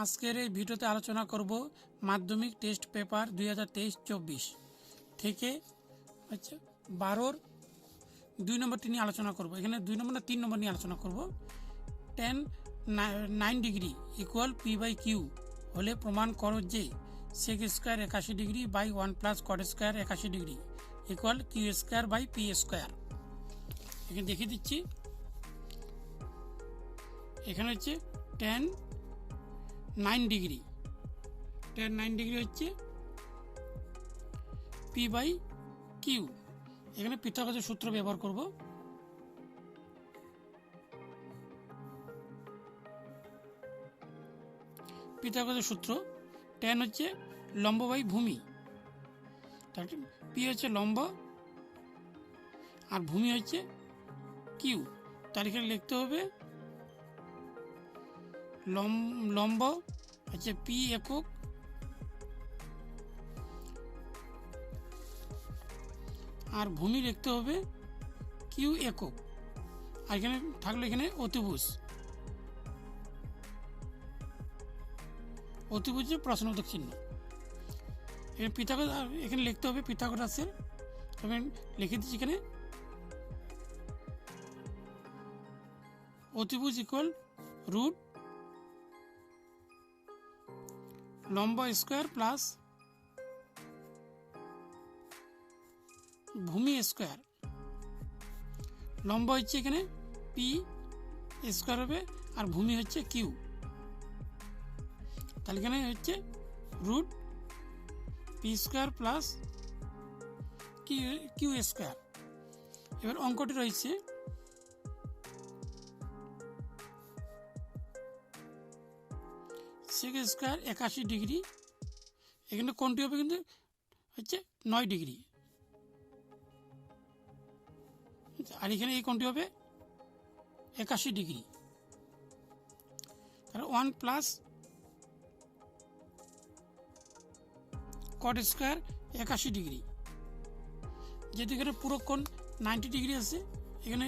আজকের এই ভিডিওতে আলোচনা করব মাধ্যমিক টেস্ট পেপার দুই হাজার তেইশ চব্বিশ থেকে আচ্ছা বারোর দুই নম্বরটি নিয়ে আলোচনা করব। এখানে দুই নম্বর না তিন নম্বর নিয়ে আলোচনা করব। Ten nine degree equal P by Q হলে প্রমাণ করো যে সেক স্কোয়ার একাশি degree by one plus cot square একাশি degree equal Q square by P square এখানে দেখিয়ে দিচ্ছি। এখানে হচ্ছে ten nine degree ten nine degree হচ্ছে পি বাই কিউ এখানে পিথাগোরাসের সূত্র ব্যবহার করব। পিথাগোরাসের সূত্র টেন হচ্ছে লম্ব বাই ভূমি। পি হচ্ছে লম্ব আর ভূমি হচ্ছে কিউ তার এখানে লিখতে হবে লম্ব হচ্ছে পি একক। আর ভূমি লিখতে হবে কিউ একক। আর এখানে থাকল এখানে অতিভুজ। অতিভুজের প্রশ্নবোধক চিহ্ন। এখানে পিথাগোরাস এখানে লিখতে হবে পিথাগোরাসের। তবে লিখে দিচ্ছি এখানে। অতিভুজ ইকুয়াল রুট লম্ব স্কোয়ার প্লাস ভূমি স্কোয়ার। লম্ব হচ্ছে এখানে পি স্কোয়ার হবে আর ভূমি হচ্ছে কিউ তাহলে এখানে হচ্ছে root P square plus Q Q square. এবার অঙ্কটি রয়েছে। সেক স্কোয়ার একাশি ডিগ্রি। এখানে কোনটি হবে কিন্তু? হচ্ছে নয় ডিগ্রি। আর এখানে এই কোনটি হবে? একাশি ডিগ্রি। তাহলে ওয়ান প্লাস কট স্কোয়ার একাশি ডিগ্রি। যেহেতু এখানে পুরো কোণ নাইনটি ডিগ্রি আছে, এখানে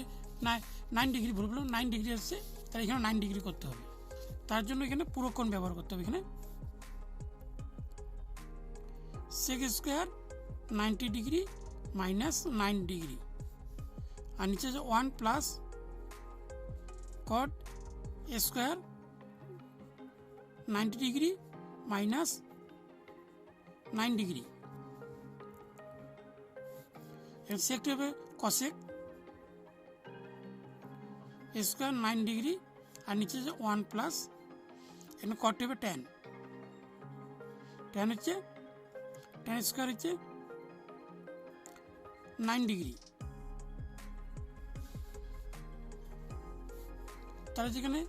নাইন ডিগ্রি ভুল নাইন ডিগ্রি আসছে তাহলে এখানে নাইন ডিগ্রি করতে হবে। তার জন্য এখানে পুরো ব্যবহার করতে হবে এখানে। Sec square ninety degree minus nine degree আর নিচে যে one plus cot square ninety degree minus nine degree সেকটি হবে কসেক স্কোয়ার নাইন ডিগ্রি আর নিচে যে ওয়ান প্লাস এখানে কট হবে টেন টেন হচ্ছে টেন স্কোয়ার হচ্ছে নাইন ডিগ্রি তাহলে যেখানে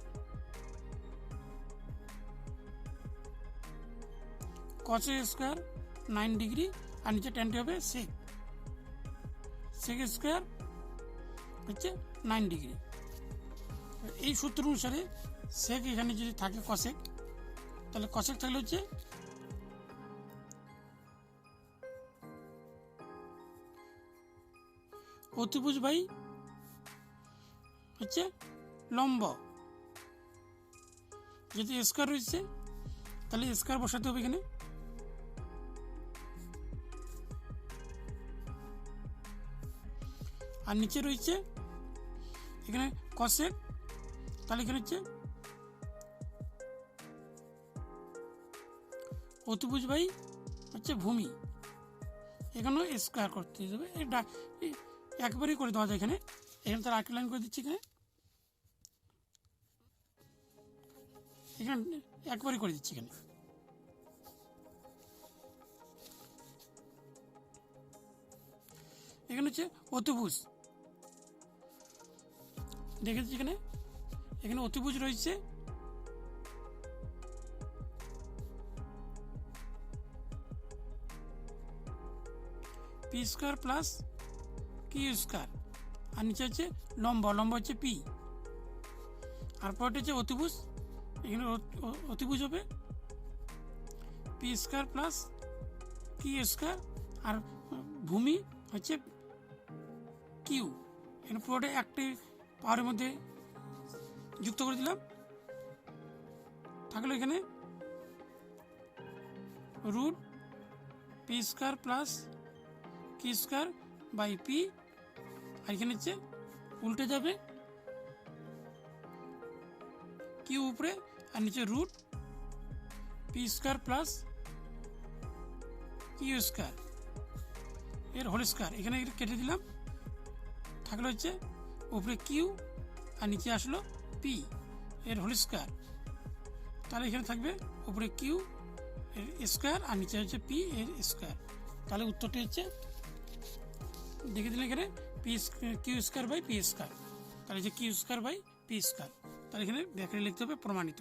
কসে স্কোয়ার নাইন ডিগ্রি আর নিচে টেনটি হবে সেক সেক স্কোয়ার হচ্ছে নাইন ডিগ্রি এই সূত্র অনুসারে সেক এখানে যদি থাকে কসেক তাহলে কসেক থাকলে হচ্ছে? অতিভুজ ভাই হচ্ছে লম্ব। যদি স্কোয়ার রয়েছে তাহলে স্কোয়ার বসাতে হবে এখানে। আর নিচে রয়েছে, এখানে কসেক তাহলে এখানে হচ্ছে অতিভুজ বাই হচ্ছে ভূমি। এখানেও স্কোয়ার করতে এটা একবারই করে দেওয়া যায় এখানে। এখানে তার আরেকটা লাইন করে দিচ্ছি এখানে। এখানে একবারই করে দিচ্ছি এখানে। এখানে হচ্ছে অতিভুজ। দেখেছি এখানে। এখানে অতিভুজ রয়েছে। P square plus Q square? আর নিচে হচ্ছে লম্ব লম্ব হচ্ছে পি। আর পরটা হচ্ছে অতিভুজ। এখানে অতিভুজ হবে। P square plus Q square? আর ভূমি হচ্ছে কিউ এখানে পুরোটা একটি পাওয়ারের মধ্যে যুক্ত করে দিলাম। থাকল এখানে root P square plus Q square by P, আর এখানে হচ্ছে উল্টে যাবে কিউ উপরে, আর নিচে root P square plus Q square এর হোল স্কোয়ার এখানে কেটে দিলাম, থাকল হচ্ছে উপরে কিউ আর নিচে আসলো পি এর হোল স্কোয়ার তাহলে এখানে থাকবে উপরে কিউ এর স্কোয়ার আর নিচে হচ্ছে পি এর স্কোয়ার তাহলে উত্তরটি হচ্ছে দেখে দিলে এখানে P Q square by P square তাহলে যে Q square by P square তাহলে এখানে ব্যাকরে লিখতে হবে প্রমাণিত।